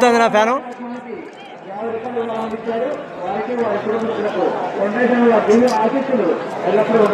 తిరుగుతుంది నా ఫ్యాను? ఎల్లప్పుడూ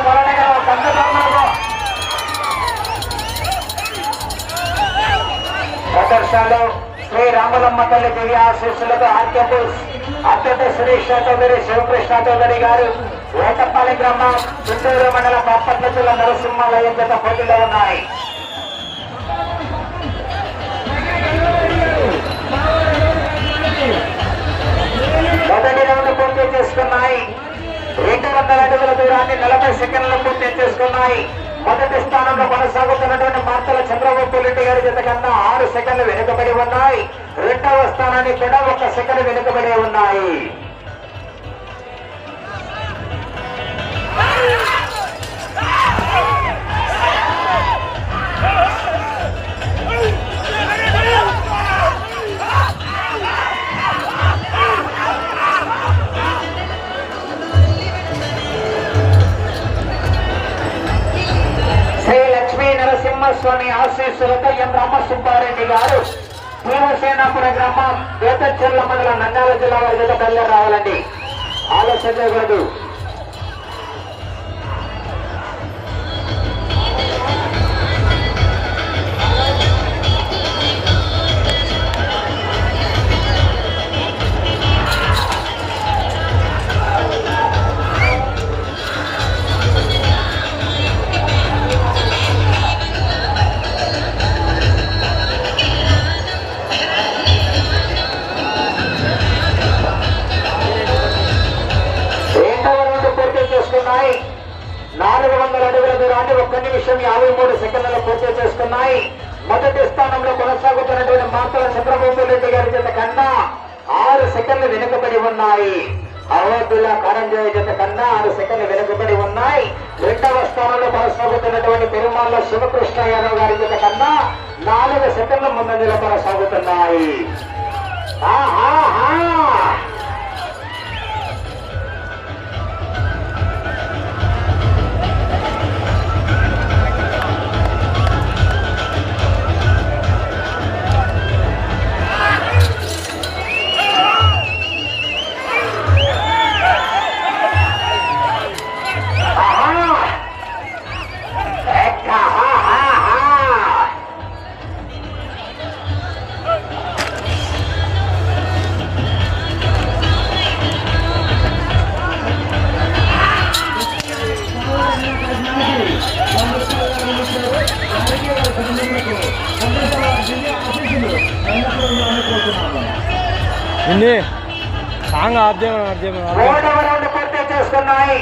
పోరాడే కదా కంద ప్రదర్శనలో శ్రీ రామలమ్మ తల్లి దివ్య ఆశీస్సులతో ఆర్కేపుల్స్ అత్యంత శ్రీ శాతోదరి శివకృష్ణ చౌదరి గారు వేటపాలెం గ్రామం చుండూరు మండలం బాపట్ల జిల్లా నరసింహాలయం గత పోటీలో ఉన్నాయి. మొదటి రౌండ్ పూర్తి చేసుకున్నాయి. రెండు వందల అడుగుల దూరాన్ని నలభై సెకండ్లు పూర్తి చేసుకున్నాయి. మొదటి స్థానంలో కొనసాగుతున్నటువంటి మార్తల చంద్రబాబు రెడ్డి గారి జత కన్నా ఆరు సెకండ్లు వెనుకబడి ఉన్నాయి. రెండవ స్థానాన్ని కూడా ఒక సెకండ్ వెనుకబడి ఉన్నాయి. శ్రీ ఆశీస్సులతో ఎం రామసుబ్బారెడ్డి గారు భీమసేనాపుర గ్రామం వేతచెల్ల మండలం నంద్యాల జిల్లా వారి జత రావాలండి. ఆలోచన చేయకూడదు. వందల అడుగుల దూరాన్ని ఒక్క నిమిషం యాభై మూడు సెకండ్లలో పూర్తి చేసుకున్నాయి. మొదటి స్థానంలో కొనసాగుతున్నటువంటి మాతల చంద్రబాబు రెడ్డి గారి జత కన్నా ఆరు సెకండ్లు వెనుకబడి ఉన్నాయి. అవధుల కరంజయ జత కన్నా ఆరు సెకండ్లు వెనుకబడి ఉన్నాయి. రెండవ స్థానంలో కొనసాగుతున్నటువంటి పెరుమాళ్ళ శివకృష్ణ యాదవ్ గారి జత కన్నా నాలుగు సెకండ్ల ముందంజలో కొనసాగుతున్నాయి ఆహా. పూర్తి చేసుకున్నాయి.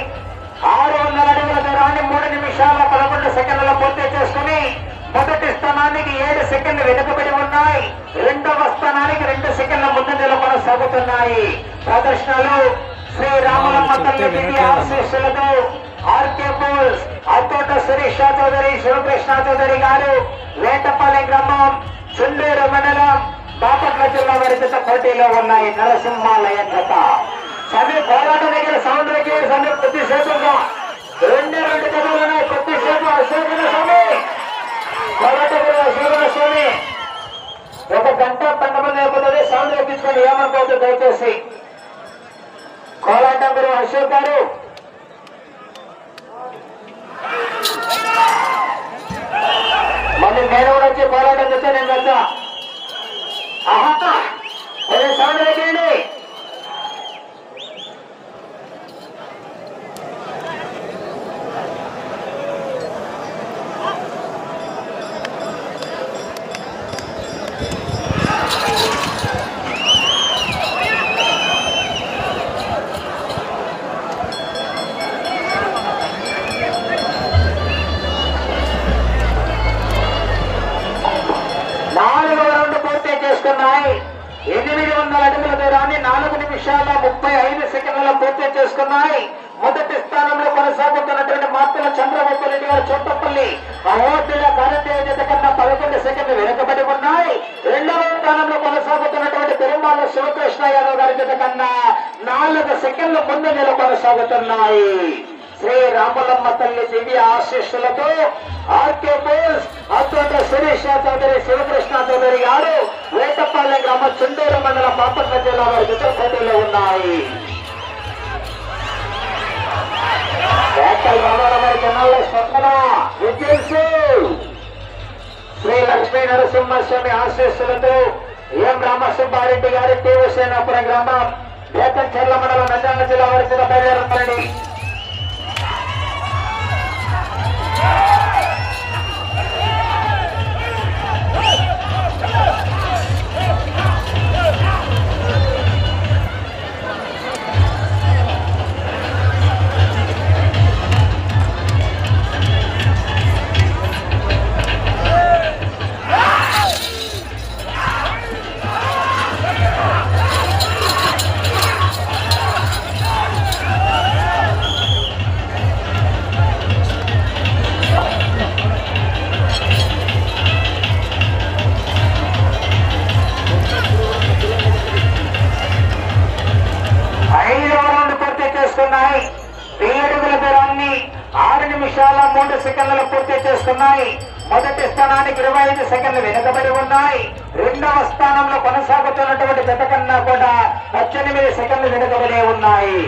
ఆరు వందల అడుగుల దూరాన్ని మూడు నిమిషాల పదకొండు సెకండ్ల పూర్తి చేసుకుని మొదటి స్థానానికి ఏడు సెకండ్లు వెనుకబడి ఉన్నాయి. రెండవ స్థానానికి రెండు సెకండ్ల ముందంజలో కొనసాగుతున్నాయి ప్రదర్శనలు శ్రీ రామలమ్మ తల్లి ఆశీస్సులతో ఆర్కే పోల్స్ అత్తోట సురేష్ చౌదరి శివకృష్ణ చౌదరి గారు వేటపాలెం గ్రామం చుండూరు మండలం బాపట్ల జిల్లా వారి జత పోటీలో ఉన్నాయి నరసింహాలయ జత. సమీ పోరాట దగ్గర సౌండ్ దగ్గర సమీ కొద్దిసేపుగా. రెండే రెండు కథలు ఉన్నాయి. కొద్దిసేపు అశోకన స్వామి. పోరాట గురు అశోకన స్వామి. ఒక గంట పంతమంది అయిపోతుంది సౌండ్ తెప్పించుకొని ఏమనుకోవద్దు దయచేసి. కోలాటం గురు అశోక్ గారు. మళ్ళీ నేను కూడా వచ్చి పోరాటం చేస్తే నేను వెళ్తా. ఆహా! అదే సౌండ్ పెట్టండి ముందు ముందంజలో కొనసాగుతున్నాయి శ్రీ రామలమ్మ తల్లి దివ్య ఆశీస్సులతో ఆర్కే బోస్ అత్యంత సురేష్ చౌదరి శివకృష్ణ చౌదరి గారు వేటపాలెం గ్రామ చుండూరు మండల పాపట్ల జిల్లా వారి జత పోటీలో ఉన్నాయి స్పందన శ్రీ లక్ష్మీ నరసింహస్వామి ఆశీస్సులతో ఎం రామసుబ్బారెడ్డి గారి తీవ్రసేనాపురం గ్రామం ఏకం చర్ల మండలం నంద్యాల జిల్లా వారి చేత బయలుదేరుతారండి సెకండ్లు వెనుకబడి ఉన్నాయి. రెండవ స్థానంలో కొనసాగుతున్నటువంటి జత కన్నా కూడా పద్దెనిమిది సెకండ్లు వెనుకబడి ఉన్నాయి.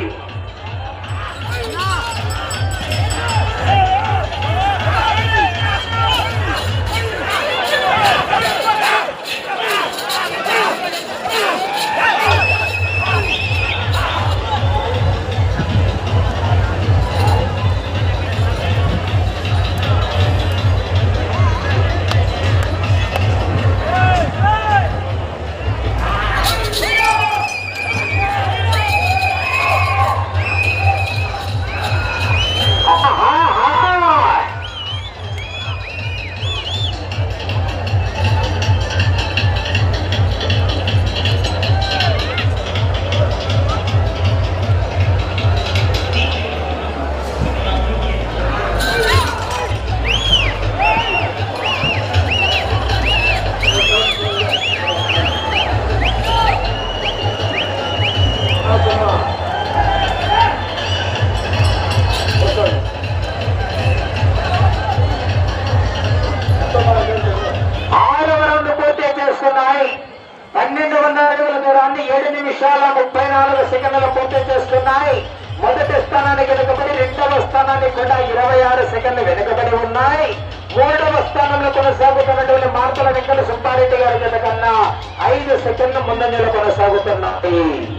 కొనసాగుతున్నాయి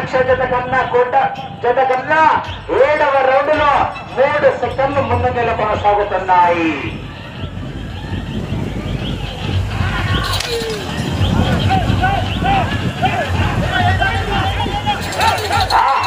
లక్ష జత కన్నా కోట జత కన్నా ఏడవ రౌండ్లో మూడు సెకండ్లు ముందంజలో కొనసాగుతున్నాయి ఆహాహా!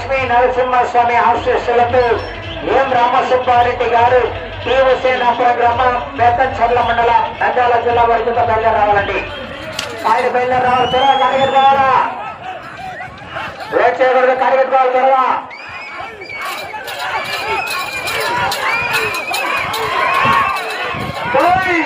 లక్ష్మీ నరసింహస్వామి ఆశీస్సులతో ఏం రామసుబ్బారెడ్డి గారు టి హుసేనాపురం గ్రామం బేతంచర్ల మండలం నంద్యాల జిల్లా వరకు బయలుదేరి రావాలండి. ఆయన బయలుదేరి రావాలి త్వరగా కార్యకర్త రావాలా లేట్ చేయకూడదు రావాలి త్వరగా. ఓయ్!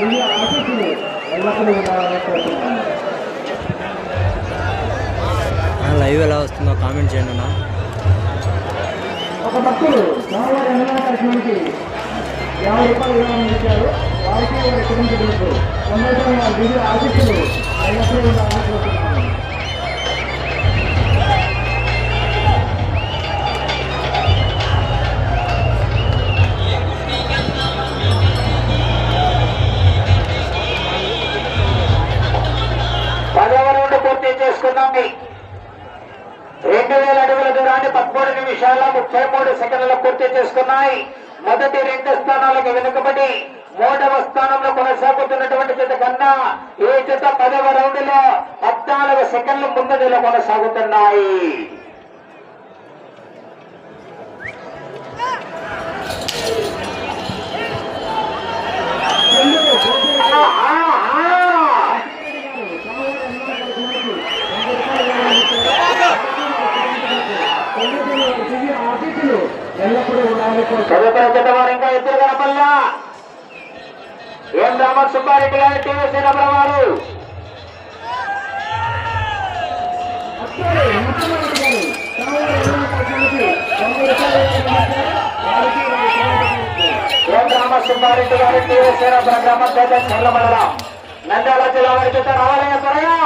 సంతోషంగా ఎల్లప్పుడూ ఉండాలని లైవ్ ఎలా వస్తుందో కామెంట్ చేయండి అన్న. ఒక భక్తుడు స్వామివారి అన్నదాన కార్యక్రమానికి యాభై రూపాయలు విరాళం ఇచ్చారు వారికి వారి సభ్యులకు సంతోషంగా దివ్య ఎల్లప్పుడూ ఉండాలని చేసుకున్నాము రెండు వేల అడుగుల దూరాన్ని పదమూడు నిమిషాల ముప్పై మూడు సెకండ్లు పూర్తి చేసుకున్నాయి. మొదటి రెండు స్థానాలకు వెనుకబడి మూడవ స్థానంలో కొనసాగుతున్నటువంటి జత కన్నా ఈ జత పదవ రౌండ్లో పద్నాలుగు సెకండ్లు ముందడిలో కొనసాగుతున్నాయి వల్ల ఎం రామర్ సుబ్బారెడ్డి గారు టీవీసీ రమణ వారు ఎం రామర్ సుబ్బారెడ్డి గారు టీవీసీ రమణ గ్రామ చర్ల నంద్యాల జిల్లా వారి చేత రావాలయ్యా త్వరగా.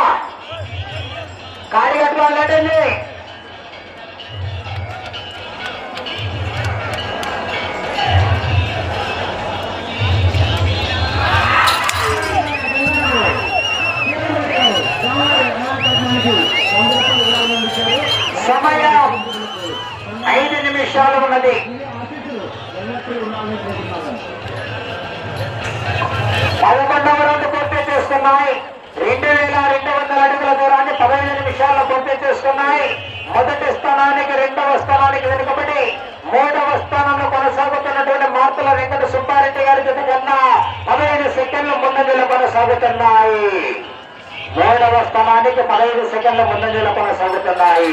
కాడి కట్టుకోవాలండి ఐదు నిమిషాలు ఉన్నది. పదకొండవ రౌండ్ పూర్తి చేస్తున్నాయి రెండు వేల రెండు వందల అడుగుల దూరాన్ని పదహైదు నిమిషాల్లో పూర్తి చేసుకున్నాయి. మొదటి స్థానానికి రెండవ స్థానానికి వెనుకబడి మూడవ స్థానంలో కొనసాగుతున్నటువంటి మార్పుల వెంకట సుబ్బారెడ్డి గారి జత కన్నా పదహైదు సెకండ్ల ముందంజలు కొనసాగుతున్నాయి మూడవ స్థానానికి పదహైదు సెకండ్ల ముందంజలు కొనసాగుతున్నాయి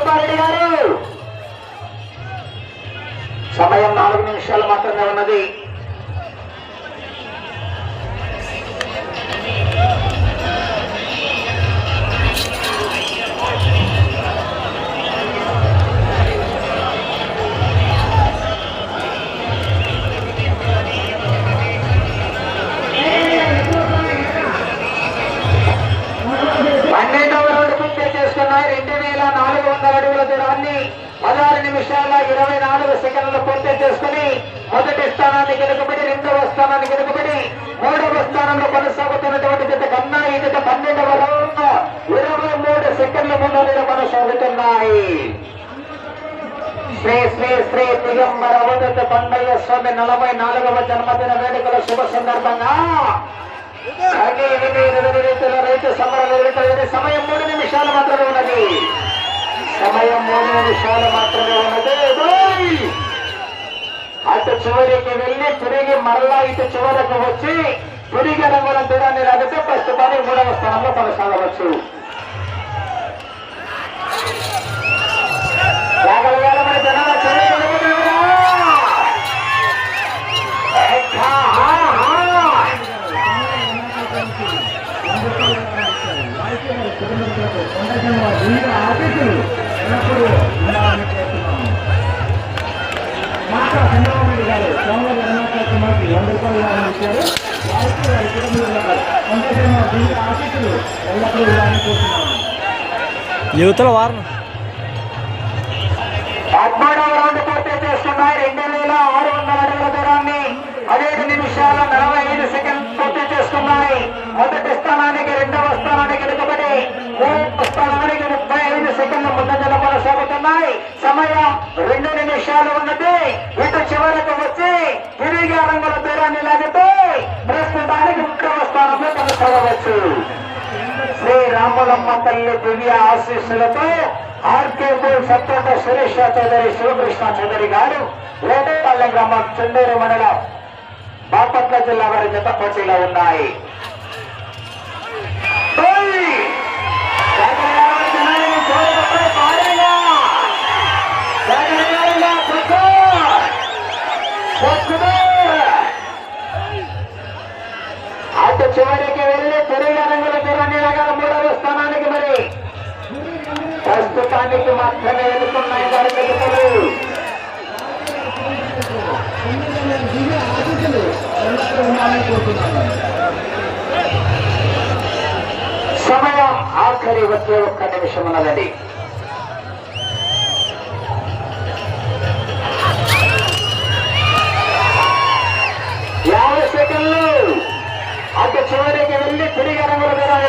సుబ్బారెడ్డి గారు. సమయం నాలుగు నిమిషాలు మాత్రమే ఉన్నది. నాలుగు వందల అడుగుల దూరాన్ని పదహారు నిమిషాల ఇరవై నాలుగు సెకండ్లు పూర్తి చేసుకుని మొదటి స్థానాన్ని గెలుపబడి రెండవ స్థానాన్ని గెలుపబడి మూడవ స్థానంలో కొనసాగుతున్నటువంటి జత కన్నా ఈ జత పన్నెండవ ఇరవై మూడు సెకండ్ల ముందు కొనసాగుతున్నాయి. శ్రీ శ్రీ శ్రీ దిగంబర ఉదత కొండయ్య స్వామి నలభై నాలుగవ జన్మదిన వేడుకల శుభ సందర్భంగా రైతు సమరం ఎదుర్కొనే సమయం మూడు నిమిషాలు మాత్రమే ఉన్నది. సమయం మూడు నిమిషాలు మాత్రమే ఉన్నది. అటు చివరికి వెళ్ళి తిరిగి మరలా ఇటు చివరకు వచ్చి తిరిగి రంగుల దూరాన్ని లాగితే ప్రస్తుతానికి మూడవ స్థానంలో కొనసాగవచ్చు. యువతల వారణ పద్మూడవ రౌండ్ పూర్తి చేస్తున్నాయి. రెండు వేల ఆరు వందల అడుగుల దూరాన్ని పదిహేడు నిమిషాల నలభై ఐదు సెకండ్ పూర్తి చేస్తున్నాయి. మొదటి స్థానానికి రెండవ స్థానానికి వెనుకబడి మూడవ స్థానానికి ముప్పై ఐదు సెకండ్ల ముందంజలు కొనసాగుతున్నాయి. సమయం రెండు నిమిషాలు ఉన్నది. ఇటు చివరకు వచ్చి తిరిగి రంగుల దూరాన్ని లాగితే ప్రస్తుతానికి ఉత్తమ స్థానంలో కొనసాగవచ్చు. శ్రీ రాములమ్మ తల్లి దివ్య ఆశీస్సులతో ఆర్కేపూర్ సత్తోట సురేష్ చౌదరి శివకృష్ణ చౌదరి గారు వేటపల్లె గ్రామం చెండూరు మండలం బాపట్ల జిల్లా వారి జత పోటీలో ఉన్నాయి. అటు చివరికి వెళ్ళి తిరిగి రంగుల దూరాన్ని లాగాల మూడవ స్థానానికి మరి ప్రస్తుతానికి మాత్రమే ఎదుర్కొన్నాయి వారి జతలు సమయం ఆఖరి వచ్చే ఒక్క నిమిషం ఉన్నదండి యాభై సెకండ్లు. అటు చివరికి వెళ్ళి తిరిగి రంగులు దూరాన్ని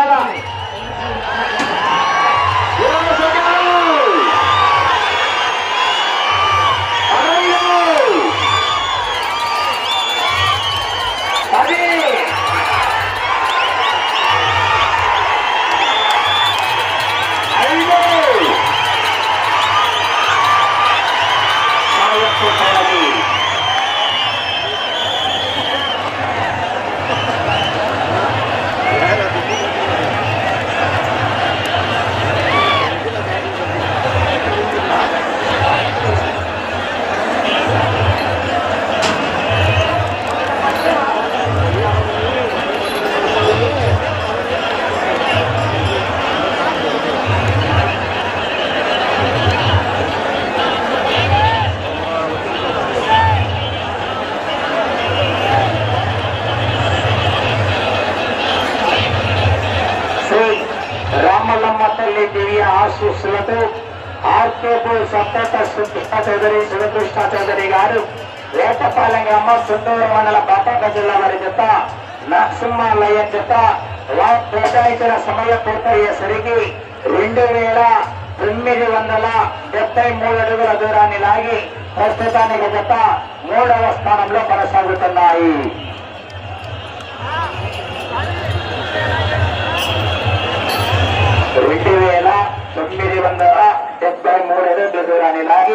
ఆర్కేపూర్ సప్తత సుకృష్ణ చౌదరి శివకృష్ణ చౌదరి గారు వేటపాలెం గ్రామం సుందూరు మండల బాపట్ల జిల్లా వారి జత నరసింహాలయ జత వారు కేటాయించిన సమయం పూర్తయ్యేసరికి రెండు వేల తొమ్మిది వందల డెబ్బై మూడు అడుగుల దూరాన్ని లాగి ప్రస్తుతానికి జత మూడవ స్థానంలో కొనసాగుతున్నాయి. రెండు వేల తొమ్మిది వందల డెబ్బై మూడు అడుగుల దూరాన్ని లాగి